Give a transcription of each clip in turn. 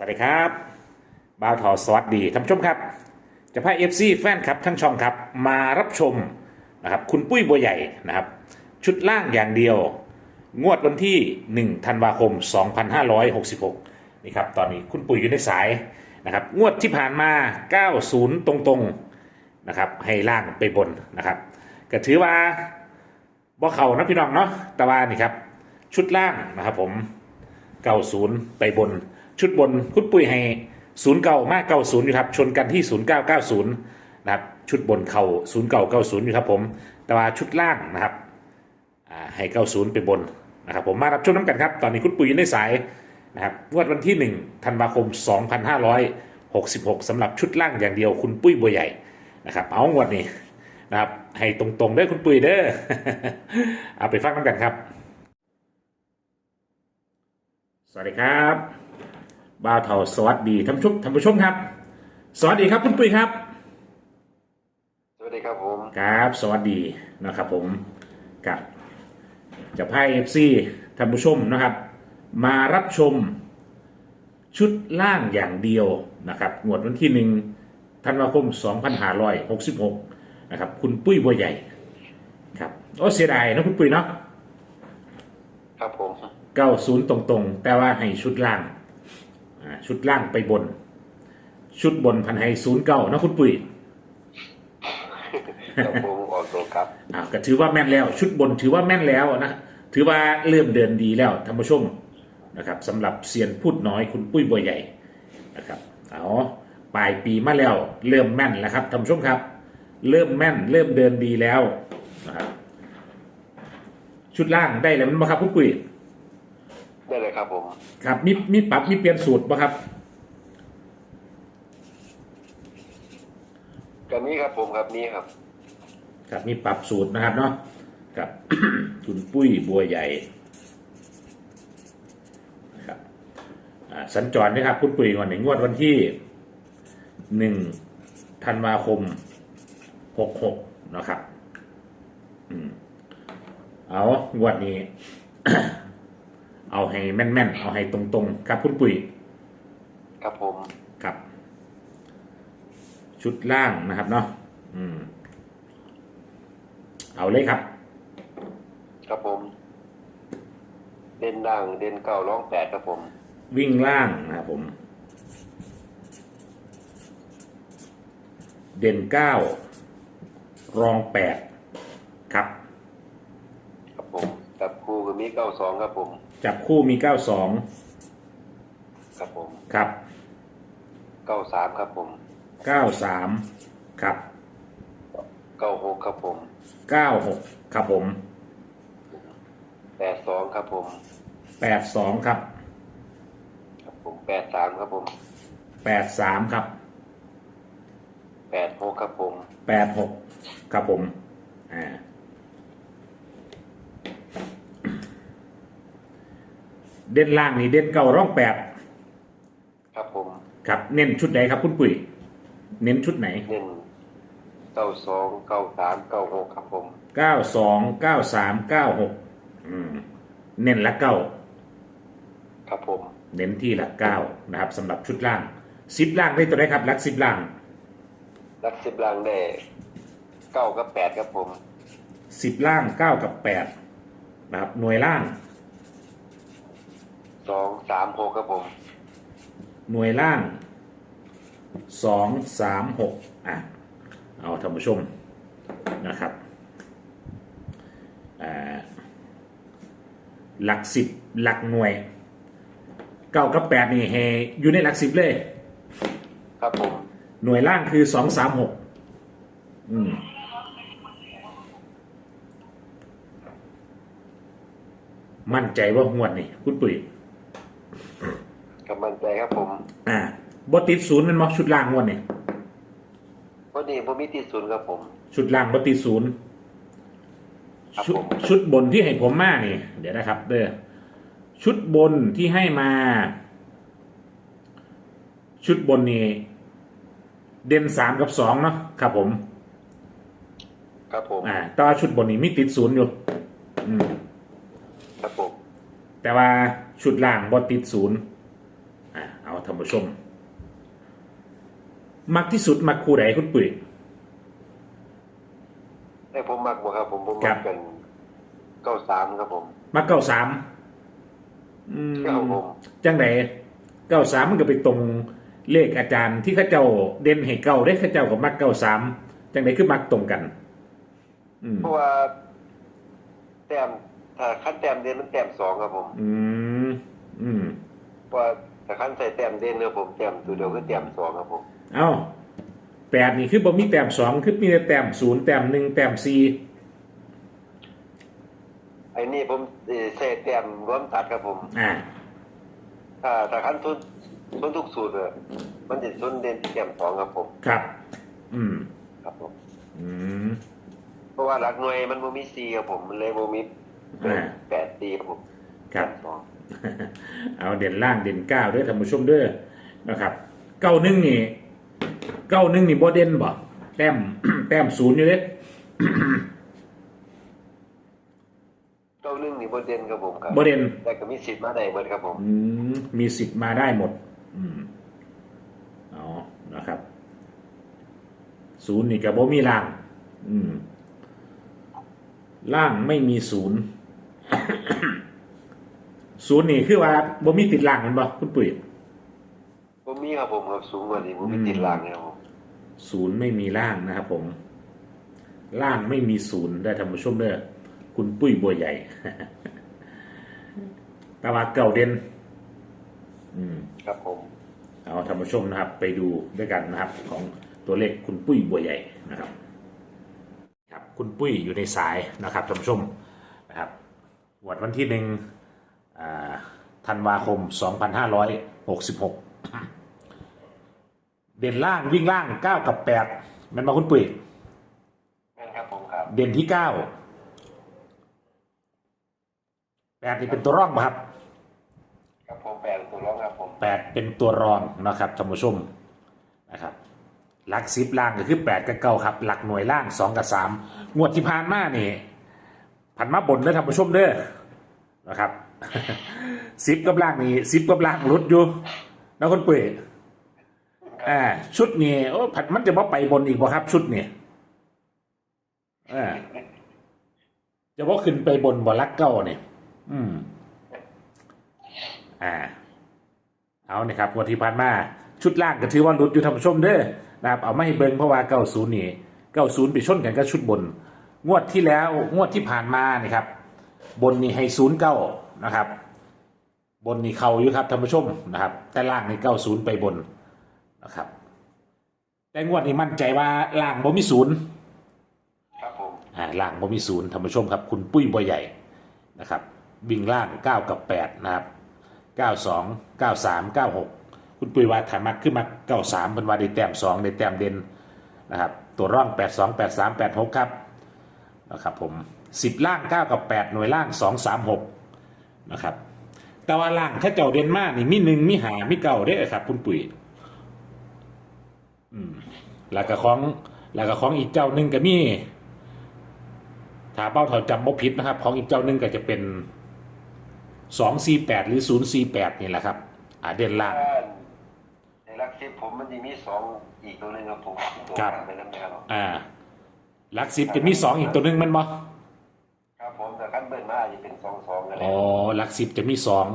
สวัสดีครับบ่าวทอสวัสดีท่านผู้ชมครับ จะพาเอฟซีแฟนครับทั้งช่องครับ มารับชมนะครับคุณปุ้ยบัวใหญ่นะครับ ชุดล่างอย่างเดียว งวดวันที่ 1 ธันวาคม 2566 นี่ครับ ตอนนี้คุณปุ้ยอยู่ในสายนะครับ งวดที่ผ่านมา 90 ตรงๆนะครับ ให้ล่างไปบนนะครับ ก็ถือว่าบ่เขานะพี่น้องเนาะแต่ว่านี่ครับ ชุดล่างนะครับผม 90 ไปบน ชุดบนคุณปุ้ยให้ศูนย์เก่ามากเก้าศูนย์อยู่ครับ ชนกันที่0990นย์นะครับ ชุดบนเข่า0 9 9 0อยู่ครับผม แต่ว่าชุดล่างนะครับอ่าให้90ไปบนนะครับผมมารับชมน้ำกันครับ ตอนนี้คุณปุ้ยอยู่ในสายนะครับวดวันที่1ธันวาคม2566สำหรับชุดล่างอย่างเดียวคุณปุ้ยบัวใหญ่นะครับ เอางวดนี้นะครับ ให้ตรงๆเด้คุณปุ้ยเด้อเอาไปฟังน้ำกันครับ สวัสดีครับ บ่าวเถาสวัสดีท่านผู้ชมท่านผู้ชมครับ สวัสดีครับคุณปุ้ยครับสวัสดีครับผมครับสวัสดีนะครับผมกับจะพายเอฟซีท่านผู้ชมนะครับ มารับชมชุดล่างอย่างเดียวนะครับงวดวันที่หนึ่งธันวาคม 2566 นะครับ คุณปุ้ยบัวใหญ่ ครับโอ้เสียดายนะคุณปุ้ยเนาะครับผมเก้าศูนย์ตรงๆ แต่ว่าให้ชุดล่างอ่า ชุดล่างไปบน ชุดบนพันให้ศูนย์เก้านะคุณปุ้ยครับผมออกตัวครับอ่าก็ถือว่าแม่นแล้ว ชุดบนถือว่าแม่นแล้วนะถือว่าเริ่มเดินดีแล้วท่านผู้ชมนะครับสำหรับเซียนพูดน้อยคุณปุ้ยบัวใหญ่นะครับเอาปลายปีมาแล้ว เริ่มแม่นแล้วครับท่านผู้ชมครับ เริ่มแม่น เริ่มเดินดีแล้วนะครับชุดล่างได้แล้วมั้ยครับคุณปุ้ย ได้เลยครับผมครับมีมีปรับมีเปลี่ยนสูตรป่ะครับกันนี้ครับผมครับนี้ครับ ครับมีปรับสูตรนะครับเนาะกับ คุณปุ้ยบัวใหญ่นะครับอ่าสัญจรนะครับคุณปุ้ยก่อนหนึ่งงวดวันที่หนึ่งธันวาคมหกหกนะครับ อืมเอางวดนี้ เอาให้แม่นๆ เอาให้ตรงๆ ครับคุณปุ้ยครับผม ครับ ชุดล่างนะครับเนาะ อืม เอาเลยครับ ครับผม เด่นดังเด่นเก้าร้องแปดครับผม วิ่งล่างนะครับผม เด่นเก้ารองแปดครับ ครับผม จับคู่ก็มีเก้าสองครับผม จับคู่มีเก้าสองครับผมครับเก้าสามครับผมเก้าสามครับเก้าหกครับผมเก้าหกครับผมแปดสองครับผมแปดสองครับครับผมแปดสามครับผมแปดสามครับแปดหกครับผมแปดหกครับผมอ่า เด่นล่างนี่เด่นเก้าร่องแปดครับผมครับ เน้นชุดไหนครับคุณปุ๋ย เน้นชุดไหนเน้นเก้าสองเก้าสามเก้าหกครับผมเก้าสองเก้าสามเก้าหกเน้นละเก้าครับผมเน้นที่ละเก้านะครับสำหรับชุดล่างสิบล่างได้ตัวไหนครับลักสิบล่างรักสิบลังได้เก้ากับแปดครับผมสิบล่างเก้ากับแปดนะครับหน่วยล่าง สองสามหกครับผมหน่วยล่างสองสามหกอะ เอาท่านผู้ชมนะครับอ่าหลักสิบหลักหน่วยเก้ากับแปดนี่เฮอยู่ในหลักสิบเลย ครับผม หน่วยล่างคือสองสามหกอืมมั่นใจว่างวดนี่คุณปุ๋ย กำลังใจครับผม อ่าบติดศูนย์แมันมอชุดล่างงวดนี่วันนี้ผมมีที่ศูนย์ครับผม ชุดล่างบติดศูนย์ครับชุดผม ชุดบนที่ให้ผมมานี่เดี๋ยวนะครับ เด้อชุดบนที่ให้มา ชุดบนนี่เด่นสามกับสองเนาะครับผม ครับผม อ่าแตว่าชุดบนนี้มีติดศูนย์อยู่ อืม ครับผม แต่ว่าชุดล่างบอติดศูนย์อ่าเอา ท่านผู้ชม มักที่สุดมักคู่ไหนคุณปุ๋ยแต่ผมมักบ่ครับ ผมผมครัมับกเป็นเก้าสามครับผมมักเก้าสามอืมครับผมจังไหนเก้าสามมันก็ไปตรงเลขอาจารย์ที่เข้าเจ้าเด่นให้เก้าได้เข้าเจ้ากับมักเก้าสามจังไหนคือมักตรงกันอืมเพราะว่าแต้มถ้าขั้นแต้มเด่นมันแต้มสองครับผม อืมอืมเพราะ ว่าถ้าขั้นใส่แต้มเด่นเนี่ยผมแต้มตัวเดียวคือแต้มสองครับผมเอ้าแปดนี่คือบ่มีแต้มสองคือมีแต่แต้มศูนย์แต้มหนึ่งแต้มสี่ไอ้นี่ผมเอ่อใส่แต้มรวมตัดครับผมอ่าถ้าถ้าขั้นทุนทุนทุกสูตรเนี่ยมันจะทุนเด่นที่แต้มสองครับผม ครับ อืม ครับผม อืมเพราะว่าหลักหน่วยมันบ่มีซีครับผมมันเลยบ่มีอ่าแปดซีครับผมครับแต้มสอง เอาเด่นล่างเด่นเก้าด้วยท่านผู้ชมเด้วยนะครับเก้าหนึ่งนี่เก้าหนึ่งนี่บ่เด่นบ่แต้มแต้มศูนย์อยู่เลยเก้าหนึ่งนี่บ่เด่นครับผมครับบ่เด่นแต่ก็มีสิทธิ์มาได้เบิดครับผมอืมมีสิทธิ์มาได้หมดอืมเอานะครับศูนย์นี่กับบ่มีล่าง อืม ล่างไม่มีศูนย์ ศูนย์นี่คือว่าบ่มีติดล่างแมันบ่คุณปุ๋ยผมมีครับผมครับสูงกว่านี้ผมมีติดล่างนะครับผมศูนย์ไม่มีล่างนะครับผม ล่างไม่มีศูนย์ได้ท่านผู้ชมเด้อคุณปุ้ยบัวใหญ่ตะวันเก่าเด่นอืม ครับผมเอาท่านผู้ชมนะครับ ไปดูด้วยกันนะครับ ของตัวเลขคุณปุ้ยบัวใหญ่นะครับ ครับ คุณปุ้ยอยู่ในสายนะครับท่านผู้ชมนะครับวันวันที่หนึ่งอ่า ธันวาคม 2566 เด่นล่างวิ่งล่าง 9 กับ 8 มันมาคุณปุ้ยนั่นครับผมครับ เด่นที่ 9 8 นี่เป็นตัวร่องป่ะครับ ครับผมแปลตัวร้องครับผมแปดเป็นตัวรองนะครับท่านผู้ชมนะครับหลักสิบล่างก็คือแปดกับเก้าครับ หลักหน่วยล่างสองกับสามงวดที่ผ่านมานี่ผันมาบนเลยท่านผู้ชมเด้อนะครับ สิบกับล่างนี่สิบกับล่างรุดอยู่แล้วคนเปิดอ่า ชุดนี้โอ้ผัดมันจะมาไปบนอีกบ่ครับ ชุดนี้อ่าจะว่าขึ้นไปบนบ่ลักเก้าเนี่ยอืม อ่า เอาเนี่ยครับวันที่ผ่านมา ชุดล่างก็ถือว่าหลุดอยู่ท่าชมเด้อนะครับเอาไม่ให้เบิงเพราะว่าเก้าศูนย์นี่เก้าศูนย์ไปชนกันกับชุดบน งวดที่แล้ว งวดที่ผ่านมานี่ครับ บนนี่ให้ศูนย์เก้า นะครับ บนนี่เข่าอยู่ครับท่านผู้ชมนะครับ แต่ล่างนี่เก้าศูนย์ไปบนนะครับ แต่งวดนี้มั่นใจว่าล่างบ่มีศูนย์ครับผมอ่าล่างบ่มีศูนย์ท่านผู้ชมครับ คุณปุ้ยบัวใหญ่นะครับวิ่งล่าง9กับ8นะครับ92 93 96คุณปุ้ยว่าถามักขึ้นมา93เป็นว่าได้แต้ม2ได้แต้มเด่นนะครับ ตัวร่อง82 83 86ครับนะครับผม10ล่าง9กับ8หน่วยล่าง2 3 6 นะครับ แต่ว่าล่างถ้าเจ้าเด่นมากนี่มีหนึ่งมีหามีเก่าได้อครับ คุณปุ๋ยอืมแล้วก็ของแล้วก็ของอีกเจ้าหนึ่งก็มีถ้าเป้าเท่าจำบ่ผิดนะครับ ของอีกเจ้าหนึ่งก็จะเป็นสองสี่แปดหรือศูนย์สี่แปดนี่แหละครับ อ่าเด่นล่างในลักซิปผมมันจะมีสองอีกตัวหนึงครับผมตัวครับไปแล้วนะครับอ่าหลักสิบจะมีสองอีกตัวหนึ่งแมันบ่ครับผมแต่ ขั้นเบิ้ลมาอาจจะเป็นสองสองกันเลยอ๋อหลักสิบจะมีสอง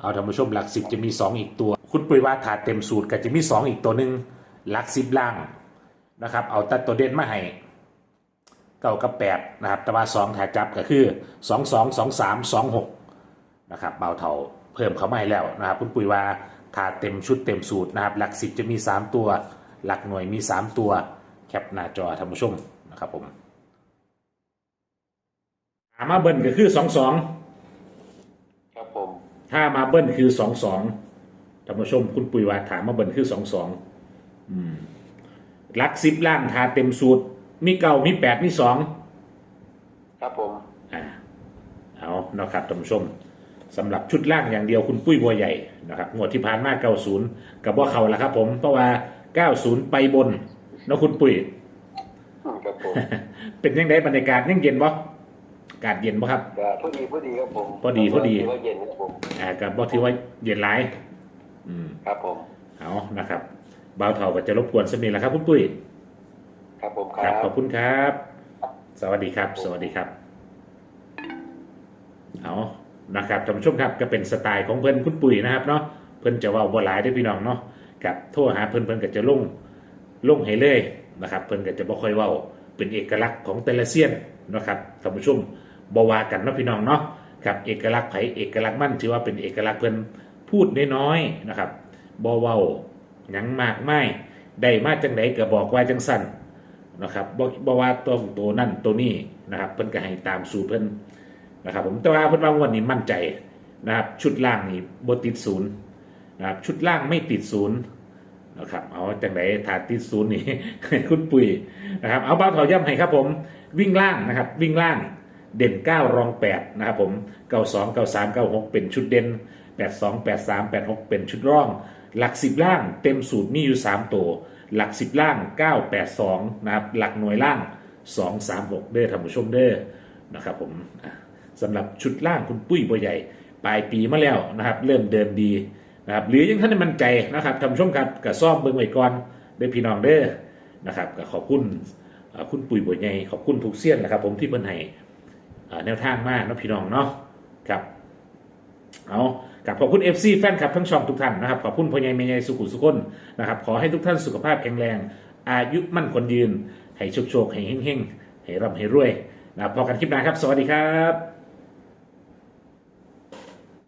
เอาท่านผู้ชมหลักสิบจะมีสองอีกตัว คุณปุ้ยว่าถาเต็มสูตรก็จะมีสองอีกตัวหนึ่งหลักสิบล่างนะครับ เอาตัดตัวเด่นมาให้เก้ากับแปดนะครับ แต่ว่าสองถาจับก็คือสองสองสองสามสองหกนะครับเบาเท่าเพิ่มเข้ามาให้แล้วนะครับ คุณปุ้ยว่าถาเต็มชุดเต็มสูตรนะครับ หลักสิบจะมีสามตัว หลักหน่วยมีสามตัวแคปหน้าจอท่านผู้ชมนะครับผมามมาเบิ้ลก็คือสองสองครับผมถ้ามาเบิ้ลคือสองสองท่านผู้ชมคุณปุยว่าถามมาเบิ้ลคือสองสองลักสิบล่างทาเต็มสูตร มีเก้ามีแปดมีสองครับผมอ่าเอาเนาะครับท่านผู้ชมสำหรับชุดล่างอย่างเดียวคุณปุ้ยบัวใหญ่นะครับงวดที่ผ่านมาเก้าศูนย์กับว่าเขาละครับ ผมเพราะว่าเก้าศูนย์ไปบนเนาะคุณปุ้ยอืมครับผมเป็นยังไงบรรยากาศยังเย็นบ่ อากาศเย็นบ่ครับ ก็พอดีพอดีครับผมพอดีพอดี ถืว่าเย็นครับผมอ่ากับบ่ถือว่าเย็นหลาย อืมครับผม เอานะครับบ่าวเถาก็จะรบกวนสมีแล้วครับคุณปุ้ยครับผมคครัรับ บขอบคุณครับ สวัสดีครับ สวัสดีครับ เอานะครับท่านผู้ชมครับก็เป็นสไตล์ของเพื่อนคุณปุ๋ยนะครับเนาะเพื่อนจะเว่าบ่หลายได้อพี่น้องเนาะกับโทรหาเพื่อนเพื่อนก็จะลงลงให้เลยนะครับ เพื่อนก็จะบ่ค่อยเว้าเป็นเอกลักษณ์ของแต่ละเซียน นะครับท่านผู้ชมบวากันเนาะพี่น้องเนาะครับเอกลักษณ์ไผเอกลักษณ์มั่นถือว่าเป็นเอกลักษณ์เพื่อนพูดน้อยๆนะครับบ่เวาหยังมากไม่ได้มาจังไดก็บอกว่าจังสั่นนะครับบ่บ่ว่าตัวตัวนั่นตัวนี้นะครับเพิ่นก็ให้ตามสู่เพิ่นนะครับผมแต่ว่าเพิ่นว่างวดนี้มั่นใจนะครับชุดล่างนี่บติดศูนย์นะครับชุดล่างไม่ติดศูนย์ นะครับเอาจังไดถ้าติดศูนย์นี่ คุณปุ๋ยนะครับ เอาบ้าเถาย่ำให้ครับ ผมวิ่งล่างนะครับ วิ่งล่างเด่น 9 รอง 8 นะครับผม 92 93 96 เป็นชุดเด่น 82 83 86 เป็นชุดร่อง หลัก 10 ล่างเต็มสูตรมีอยู่ 3 ตัว หลัก 10 ล่าง 982 นะครับ หลักหน่วยล่าง 236 เด้อท่านผู้ชมเด้อนะครับผมสำหรับชุดล่างคุณปุ้ยบัวใหญ่ ปลายปีมาแล้วนะครับ เริ่มเดินดี นะครับหรือยังท่านมั่นใจนะครับท่านผู้ชมครับกับซ่อมเบิ่งไว้ก่อนเด้อพี่น้องเด้อนะครับก็ขอบคุณคุณปุ้ยบัวใหญ่ขอบคุณทุกเสี้ยนนะครับ ผมที่เพิ่นให้แนวทางมากนะพี่น้องเนาะครับเอากับขอบคุณ FC แฟนคลับทั้งช่องทุกท่านนะครับขอบคุณพ่อใหญ่แม่ใหญ่สุขุสุขนนะครับขอให้ทุกท่านสุขภาพแข็งแรง อายุมั่นคนยืน ให้โชคโชคให้เฮงๆให้ร่ำให้รวยนะพอกันคลิปหน้าครับ สวัสดีครับ